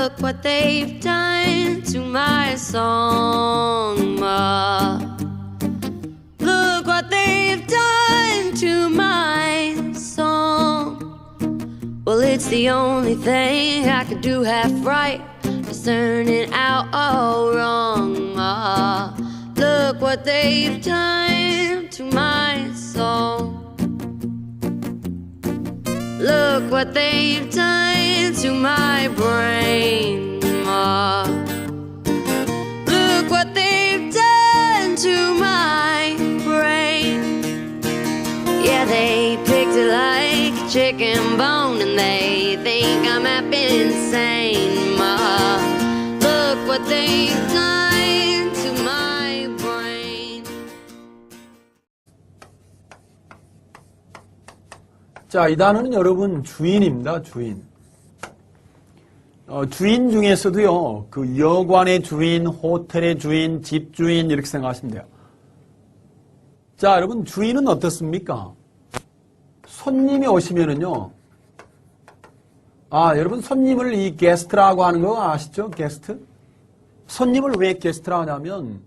Look what they've done to my song, Ma. Look what they've done to my song. Well, it's the only thing I could do half right. Just turn it out all wrong. Ah, look what they've done to my Look what they've done to my brain. Ah, look what they've done to my brain. Yeah, they picked it like chicken bone and they 자, 이 단어는 여러분 주인입니다. 주인. 어, 주인 중에서도요, 그 여관의 주인, 호텔의 주인, 집 주인 이렇게 생각하시면 돼요. 자, 여러분 주인은 어떻습니까? 손님이 오시면은요, 아, 여러분 손님을 이 게스트라고 하는 거 아시죠? 게스트? 손님을 왜 게스트라고 하냐면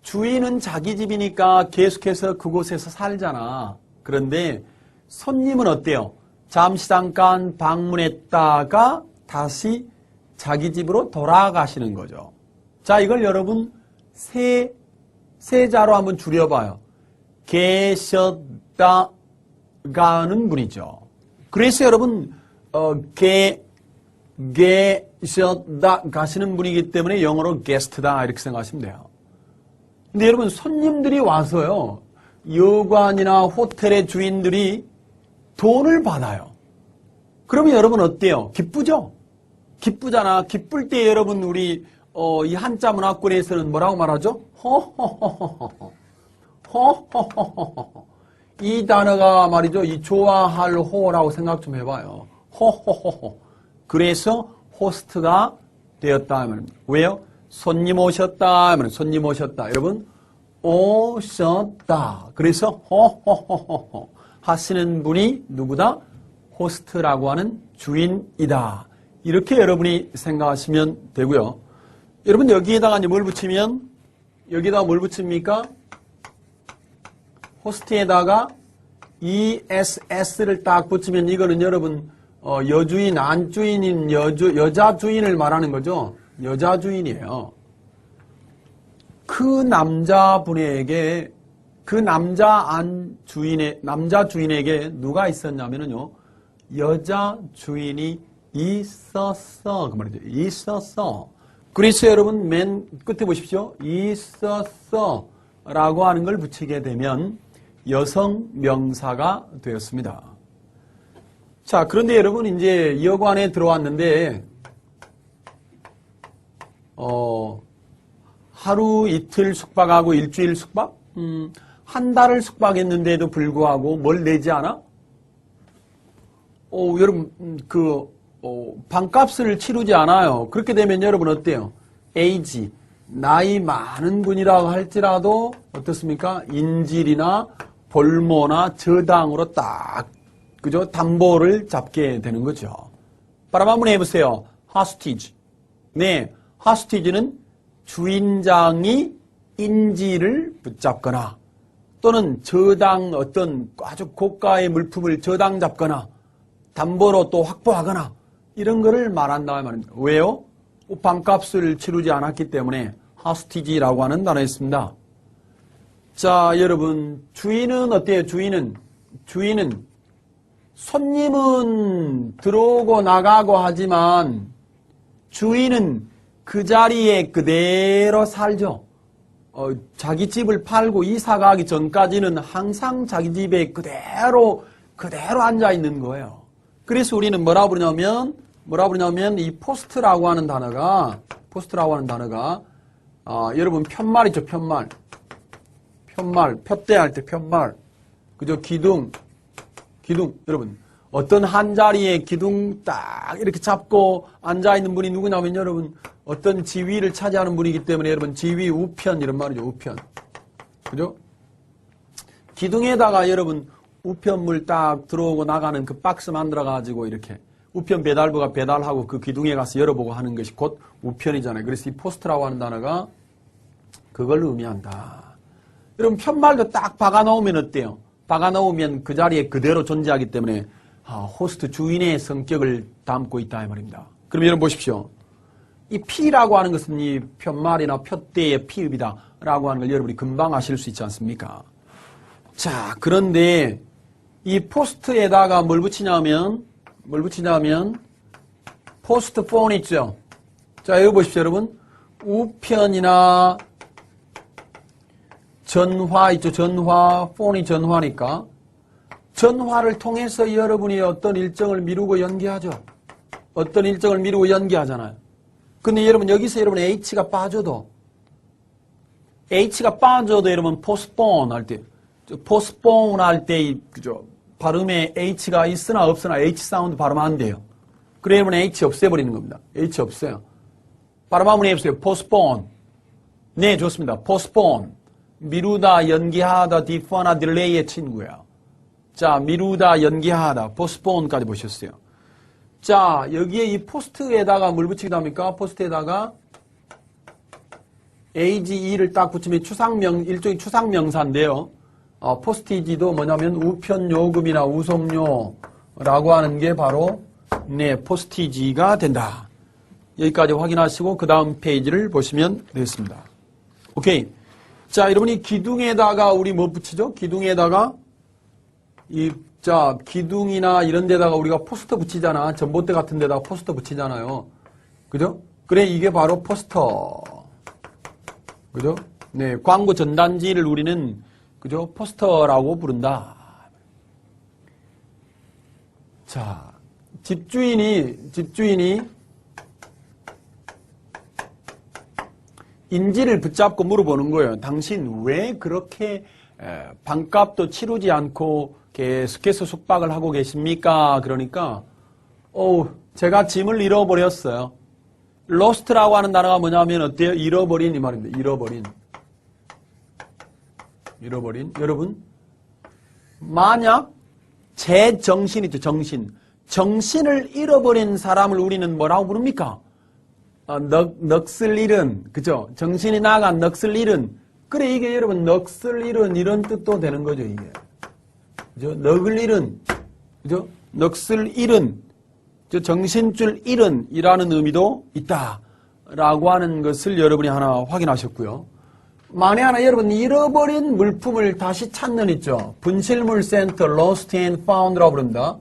주인은 자기 집이니까 계속해서 그곳에서 살잖아. 그런데 손님은 어때요? 잠시 잠깐 방문했다가 다시 자기 집으로 돌아가시는 거죠. 자, 이걸 여러분 세, 세자로 한번 줄여봐요. 계셨다 가는 분이죠. 그래서 여러분, 어, 게, 계셨다 가시는 분이기 때문에 영어로 게스트다 이렇게 생각하시면 돼요. 근데 여러분 손님들이 와서요 여관이나 호텔의 주인들이 돈을 받아요. 그러면 여러분 어때요? 기쁘죠? 기쁘잖아. 기쁠 때 여러분 우리 어, 이 한자 문화권에서는 뭐라고 말하죠? 허허허허허. 허허허허허. 이 단어가 말이죠. 이 좋아할 호라고 생각 좀 해봐요. 허허허허. 그래서 호스트가 되었다 하면 왜요? 손님 오셨다 하면 손님 오셨다. 여러분 오셨다. 그래서 허허허허 하시는 분이 누구다? 호스트라고 하는 주인이다. 이렇게 여러분이 생각하시면 되고요. 여러분 여기에다가 이제 뭘 붙이면 여기다가 뭘 붙입니까? 호스트에다가 ESS를 딱 붙이면 이거는 여러분 어, 여주인, 안주인인 여주, 여자 주인을 말하는 거죠. 여자 주인이에요. 그 남자분에게 그 남자 안 주인의 남자 주인에게 누가 있었냐면은요 여자 주인이 있었어 그 말이죠 있었어 그래서 여러분 맨 끝에 보십시오 있었어 라고 하는 걸 붙이게 되면 여성 명사가 되었습니다. 자 그런데 여러분 이제 여관에 들어왔는데 어. 하루 이틀 숙박하고 일주일 숙박? 음, 한 달을 숙박했는데도 불구하고 뭘 내지 않아? 어, 여러분, 음, 그, 어, 방값을 치르지 않아요. 그렇게 되면 여러분 어때요? 에이지, 나이 많은 분이라고 할지라도 어떻습니까? 인질이나 볼모나 저당으로 딱, 그죠? 담보를 잡게 되는 거죠. 바람 한번 해보세요. 하스티지. 네, 하스티지는 주인장이 인지를 붙잡거나 또는 저당 어떤 아주 고가의 물품을 저당 잡거나 담보로 또 확보하거나 이런 거를 말한다 말입니다. 왜요? 방값을 치르지 않았기 때문에 하스티지라고 하는 단어 있습니다. 자, 여러분, 주인은 어때요? 주인은 주인은 손님은 들어오고 나가고 하지만 주인은 그 자리에 그대로 살죠. 어, 자기 집을 팔고 이사 가기 전까지는 항상 자기 집에 그대로 그대로 앉아 있는 거예요. 그래서 우리는 뭐라 부르냐면 뭐라 부르냐면 이 포스트라고 하는 단어가 포스트라고 하는 단어가 어, 여러분 편말이죠 편말 편말 폈대할 때 편말 그죠 기둥 기둥 여러분 어떤 한 자리에 기둥 딱 이렇게 잡고 앉아 있는 분이 누구냐면 여러분 어떤 지위를 차지하는 분이기 때문에 여러분 지위 우편 이런 말이죠 우편 그죠? 기둥에다가 여러분 우편물 딱 들어오고 나가는 그 박스 만들어 가지고 이렇게 우편 배달부가 배달하고 그 기둥에 가서 열어보고 하는 것이 곧 우편이잖아요. 그래서 이 포스트라고 하는 단어가 그걸 의미한다. 여러분 편말도 딱 박아놓으면 어때요? 박아놓으면 그 자리에 그대로 존재하기 때문에 아, 호스트 주인의 성격을 담고 있다 이 말입니다. 그럼 여러분 보십시오. 이 P라고 하는 것은 이 편말이나 표대의 피읍이다라고 하는 걸 여러분이 금방 아실 수 있지 않습니까? 자, 그런데 이 포스트에다가 뭘 붙이냐면 뭘 붙이냐면 포스트 폰 있죠. 자, 여기 보십시오, 여러분. 우편이나 전화 있죠. 전화, 폰이 전화니까. 전화를 통해서 여러분이 어떤 일정을 미루고 연기하죠. 어떤 일정을 미루고 연기하잖아요. 근데 여러분 여기서 여러분 H가 빠져도 H가 빠져도 여러분 postpone 할 때, postpone 할 때, 그죠. 발음에 H가 있으나 없으나 H 사운드 발음 안 돼요. 여러분 H 없애버리는 겁니다. H 없어요. 발음 한번 해보세요. postpone. 네, 좋습니다. postpone. 미루다, 연기하다, defer나 delay의 친구야. 자, 미루다, 연기하다, postpone까지 보셨어요. 자, 여기에 이 포스트에다가 뭘 붙이기도 합니까? 포스트에다가 AGE를 딱 붙이면 추상명, 일종의 추상명사인데요. 어, 포스티지도 뭐냐면 우편 요금이나 우송료라고 하는 게 바로 네, 포스티지가 된다. 여기까지 확인하시고 그 다음 페이지를 보시면 되겠습니다. 오케이. 자, 여러분이 기둥에다가 우리 뭐 붙이죠? 기둥에다가 이, 자, 기둥이나 이런 데다가 우리가 포스터 붙이잖아. 전봇대 같은 데다가 포스터 붙이잖아요. 그죠? 그래, 이게 바로 포스터. 그죠? 네, 광고 전단지를 우리는, 그죠? 포스터라고 부른다. 자, 집주인이, 집주인이 인지를 붙잡고 물어보는 거예요. 당신 왜 그렇게 에, 반값도 치르지 않고 계속해서 숙박을 하고 계십니까? 그러니까 어 제가 짐을 잃어버렸어요. lost라고 하는 단어가 뭐냐면 어때요? 잃어버린 이 말입니다. 잃어버린. 잃어버린. 여러분 만약 제 정신이죠. 정신. 정신을 잃어버린 사람을 우리는 뭐라고 부릅니까? 어, 넋, 넋을 잃은, 그죠? 정신이 나간 넋을 잃은. 그래, 이게 여러분, 넋을 잃은 이런 뜻도 되는 거죠, 이게. 그죠? 넋을 잃은, 그죠? 넋을 잃은, 저 정신줄 잃은 이라는 의미도 있다. 라고 하는 것을 여러분이 하나 확인하셨고요. 만에 하나 여러분 잃어버린 물품을 다시 찾는 있죠. 분실물 센터, lost and found라고 부른다.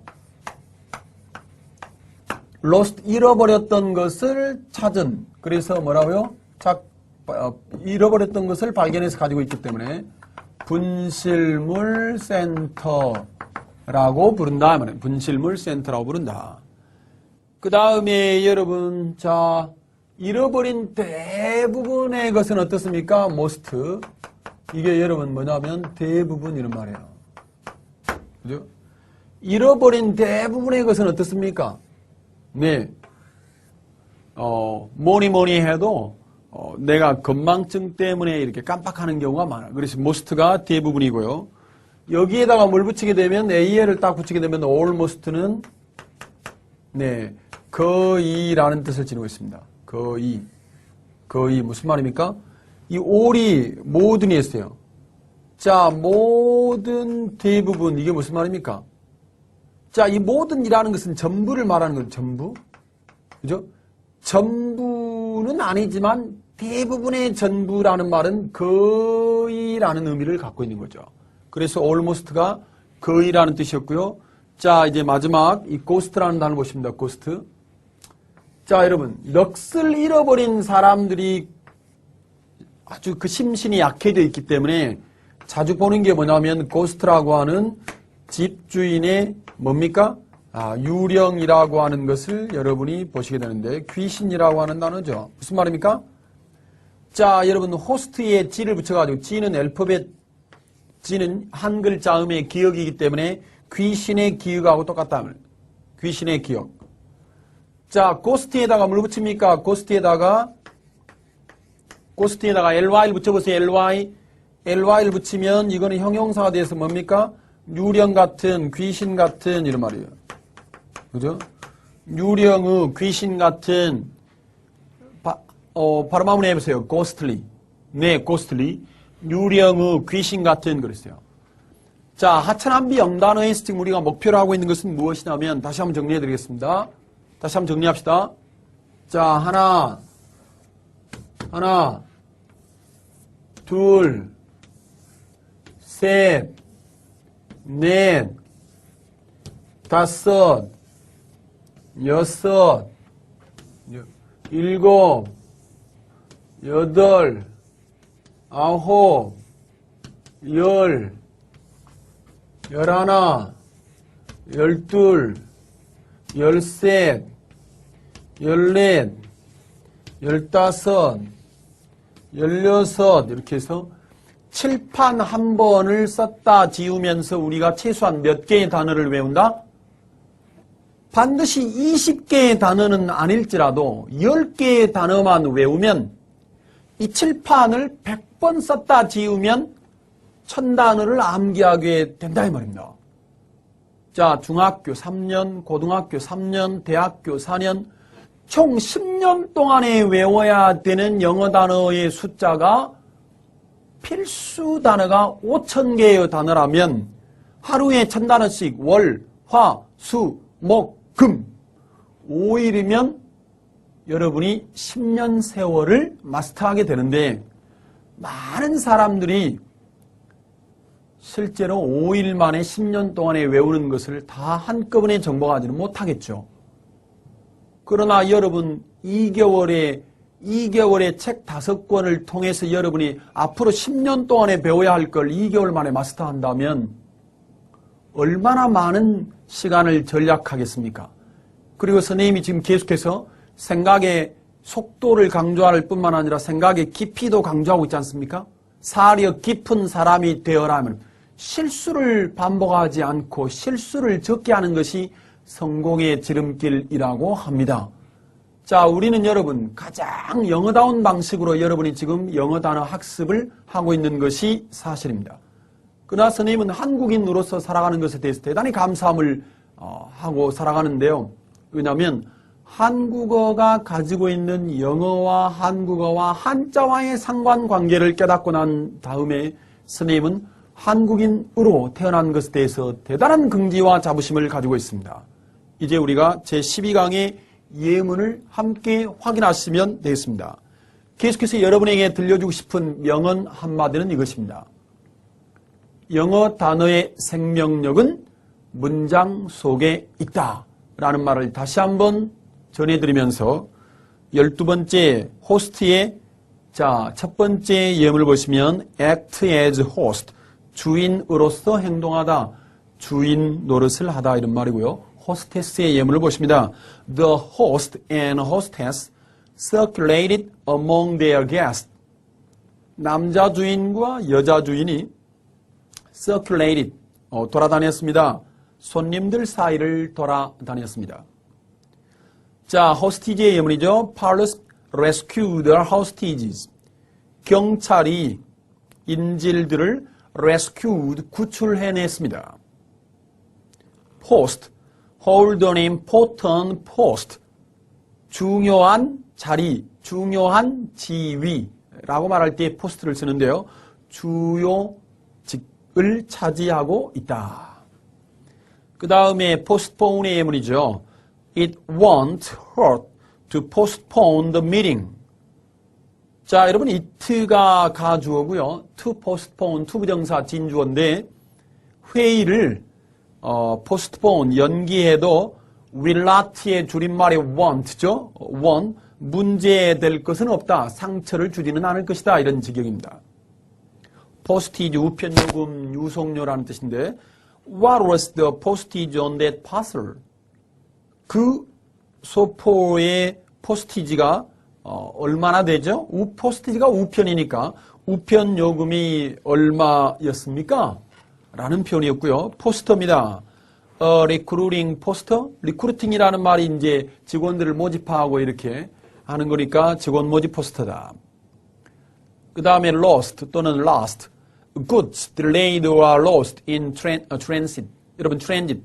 lost 잃어버렸던 것을 찾은 그래서 뭐라고요? 자, 어, 잃어버렸던 것을 발견해서 가지고 있기 때문에 분실물 센터라고 부른다. 분실물 센터라고 부른다. 그 다음에 여러분 자 잃어버린 대부분의 것은 어떻습니까? most 이게 여러분 뭐냐면 대부분 이런 말이에요. 그죠? 잃어버린 대부분의 것은 어떻습니까? 네. 어, 뭐니 뭐니 해도, 어, 내가 건망증 때문에 이렇게 깜빡하는 경우가 많아요. 그래서 most가 대부분이고요. 여기에다가 뭘 붙이게 되면, AL을 딱 붙이게 되면, almost는, 네, 거의라는 뜻을 지니고 있습니다. 거의. 거의. 무슨 말입니까? 이 all이 모든이 했어요. 자, 모든 대부분, 이게 무슨 말입니까? 자, 이 모든이라는 것은 전부를 말하는 거죠. 전부. 그죠? 전부는 아니지만 대부분의 전부라는 말은 거의라는 의미를 갖고 있는 거죠. 그래서 almost가 거의라는 뜻이었고요. 자, 이제 마지막 이 ghost라는 단어 보십니다. ghost. 자, 여러분, 넋을 잃어버린 사람들이 아주 그 심신이 약해져 있기 때문에 자주 보는 게 뭐냐면 ghost라고 하는 집주인의 뭡니까? 아, 유령이라고 하는 것을 여러분이 보시게 되는데 귀신이라고 하는 단어죠. 무슨 말입니까? 자, 여러분 호스트에 G를 붙여가지고 G는 알파벳 G는 한 글자음의 기억이기 때문에 귀신의 기억하고 똑같다. 귀신의 기억. 자, 고스트에다가 뭘 붙입니까? 고스트에다가 고스트에다가 ly를 붙여보세요. ly. ly를 붙이면 이거는 형용사가 돼서 뭡니까? 유령 같은, 귀신 같은 이런 말이에요. 그죠? 유령의 귀신 같은 바, 어, 발음 한번 해보세요. ghostly. 네, ghostly. 유령의 귀신 같은 그랬어요. 자, 하천한비 영단어에서 지금 우리가 목표로 하고 있는 것은 무엇이냐면 다시 한번 정리해 드리겠습니다. 다시 한번 정리합시다. 자, 하나, 하나, 둘, 셋, 넷, 다섯, 여섯, 여- 일곱, 여덟, 아홉, 열, 열하나, 열둘, 열셋, 열넷, 열다섯, 열여섯 이렇게 해서 칠판 한 번을 썼다 지우면서 우리가 최소한 몇 개의 단어를 외운다? 반드시 20개의 단어는 아닐지라도 10개의 단어만 외우면 이 칠판을 100번 썼다 지우면 천 단어를 암기하게 된다 이 말입니다. 자, 중학교 3년, 고등학교 3년, 대학교 4년, 총 10년 동안에 외워야 되는 영어 단어의 숫자가 필수 단어가 5천 개의 단어라면 하루에 천 단어씩 월, 화, 수, 목, 금 5일이면 여러분이 10년 세월을 마스터하게 되는데 많은 사람들이 실제로 5일 만에 10년 동안에 외우는 것을 다 한꺼번에 정복하지는 못하겠죠. 그러나 여러분 2개월에 2개월에 책 다섯 권을 통해서 여러분이 앞으로 10년 동안에 배워야 할 걸 2개월 만에 마스터한다면 얼마나 많은 시간을 절약하겠습니까? 그리고 선생님이 지금 계속해서 생각의 속도를 강조할 뿐만 아니라 생각의 깊이도 강조하고 있지 않습니까? 사려 깊은 사람이 되어라 면 실수를 반복하지 않고 실수를 적게 하는 것이 성공의 지름길이라고 합니다. 자, 우리는 여러분 가장 영어다운 방식으로 여러분이 지금 영어 단어 학습을 하고 있는 것이 사실입니다. 그러나 선생님은 한국인으로서 살아가는 것에 대해서 대단히 감사함을 어, 하고 살아가는데요. 왜냐하면 한국어가 가지고 있는 영어와 한국어와 한자와의 상관관계를 깨닫고 난 다음에 선생님은 한국인으로 태어난 것에 대해서 대단한 긍지와 자부심을 가지고 있습니다. 이제 우리가 제12강의 예문을 함께 확인하시면 되겠습니다. 계속해서 여러분에게 들려주고 싶은 명언 한마디는 이것입니다. 영어 단어의 생명력은 문장 속에 있다. 라는 말을 다시 한번 전해드리면서 열두 번째 호스트의 자, 첫 번째 예문을 보시면 act as host, 주인으로서 행동하다, 주인 노릇을 하다 이런 말이고요. 호스테스의 예문을 보십니다. The host and hostess circulated among their guests. 남자 주인과 여자 주인이 circulated, 어, 돌아다녔습니다. 손님들 사이를 돌아다녔습니다. 자, 호스티지의 예문이죠. Paulus rescued the hostages. 경찰이 인질들을 rescued, 구출해냈습니다. post, hold an important post. 중요한 자리, 중요한 지위라고 말할 때 포스트를 쓰는데요. 주요 직을 차지하고 있다. 그 다음에 postpone의 예문이죠. It won't hurt to postpone the meeting. 자, 여러분, it가 가주어고요. to postpone, to 부정사 진주어인데 회의를 어, postpone, 연기해도 will not의 줄임말이 won't죠. won't, 문제될 것은 없다. 상처를 주지는 않을 것이다. 이런 지경입니다. postage, 우편요금, 유송료라는 뜻인데 What was the postage on that parcel? 그 소포의 포스티지가 어, 얼마나 되죠? 우 포스티지가 우편이니까 우편 요금이 얼마였습니까? 라는 표현이었고요. 포스터입니다. 어, 리크루팅 포스터? 리크루팅이라는 말이 이제 직원들을 모집하고 이렇게 하는 거니까 직원 모집 포스터다. 그 다음에 lost 또는 lost. goods delayed or lost in tran, 어, transit. 여러분 transit.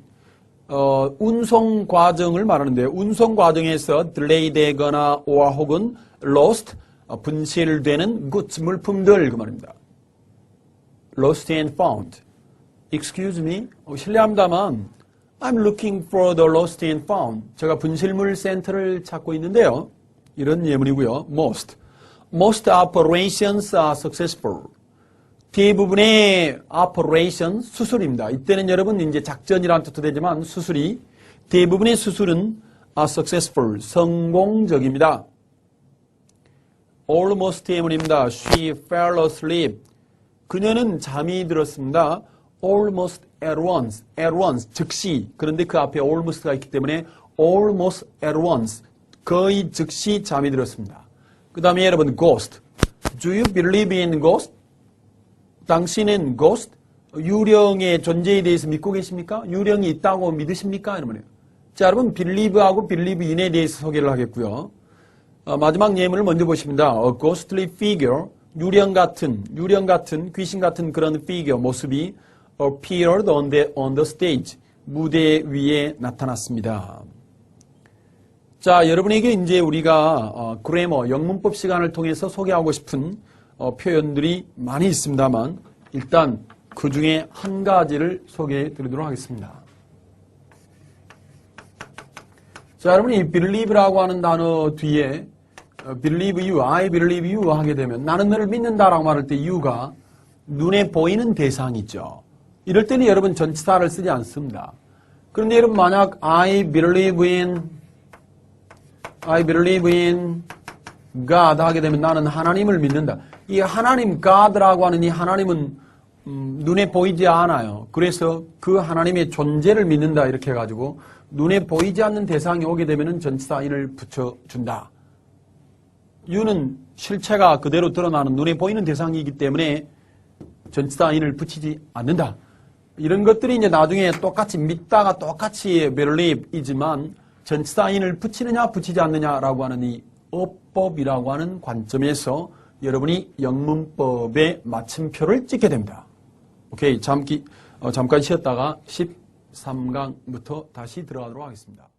어, 운송 과정을 말하는데 운송 과정에서 delay 되거나 or 혹은 lost 어, 분실되는 goods 물품들 그 말입니다. lost and found. Excuse me. 어, 실례합니다만 I'm looking for the lost and found. 제가 분실물 센터를 찾고 있는데요. 이런 예문이고요. most. Most operations are successful. 대부분의 operation 수술입니다. 이때는 여러분 이제 작전이라는 뜻도 되지만 수술이 대부분의 수술은 are successful 성공적입니다. almost 예문입니다. She fell asleep. 그녀는 잠이 들었습니다. almost at once, at once, 즉시. 그런데 그 앞에 almost가 있기 때문에 almost at once, 거의 즉시 잠이 들었습니다. 그 다음에 여러분, ghost. Do you believe in ghost? 당신은 ghost? 유령의 존재에 대해서 믿고 계십니까? 유령이 있다고 믿으십니까? 말이에요. 자, 여러분, believe in에 대해서 소개를 하겠고요. 어, 마지막 예문을 먼저 보십니다. A ghostly figure, 유령 같은, 유령 같은, 귀신 같은 그런 figure, 모습이 appeared on the, on the stage, 무대 위에 나타났습니다. 자, 여러분에게 이제 우리가 어, 그래머, 영문법 시간을 통해서 소개하고 싶은 어, 표현들이 많이 있습니다만 일단 그 중에 한 가지를 소개해 드리도록 하겠습니다. 자, 여러분이 이 believe라고 하는 단어 뒤에 어, believe you, I believe you 하게 되면 나는 너를 믿는다라고 말할 때 you가 눈에 보이는 대상이죠. 이럴 때는 여러분 전치사를 쓰지 않습니다. 그런데 여러분 만약 I believe in I believe in God 하게 되면 나는 하나님을 믿는다. 이 하나님 God라고 하는 이 하나님은 음, 눈에 보이지 않아요. 그래서 그 하나님의 존재를 믿는다 이렇게 해가지고 눈에 보이지 않는 대상이 오게 되면은 전치사인을 붙여준다. 유는 실체가 그대로 드러나는 눈에 보이는 대상이기 때문에 전치사인을 붙이지 않는다. 이런 것들이 이제 나중에 똑같이 믿다가 똑같이 believe이지만 전치사인을 붙이느냐 붙이지 않느냐라고 하는 이 어법이라고 하는 관점에서 여러분이 영문법의 맞춤표를 찍게 됩니다. 오케이 잠기 어, 잠깐 쉬었다가 13강부터 다시 들어가도록 하겠습니다.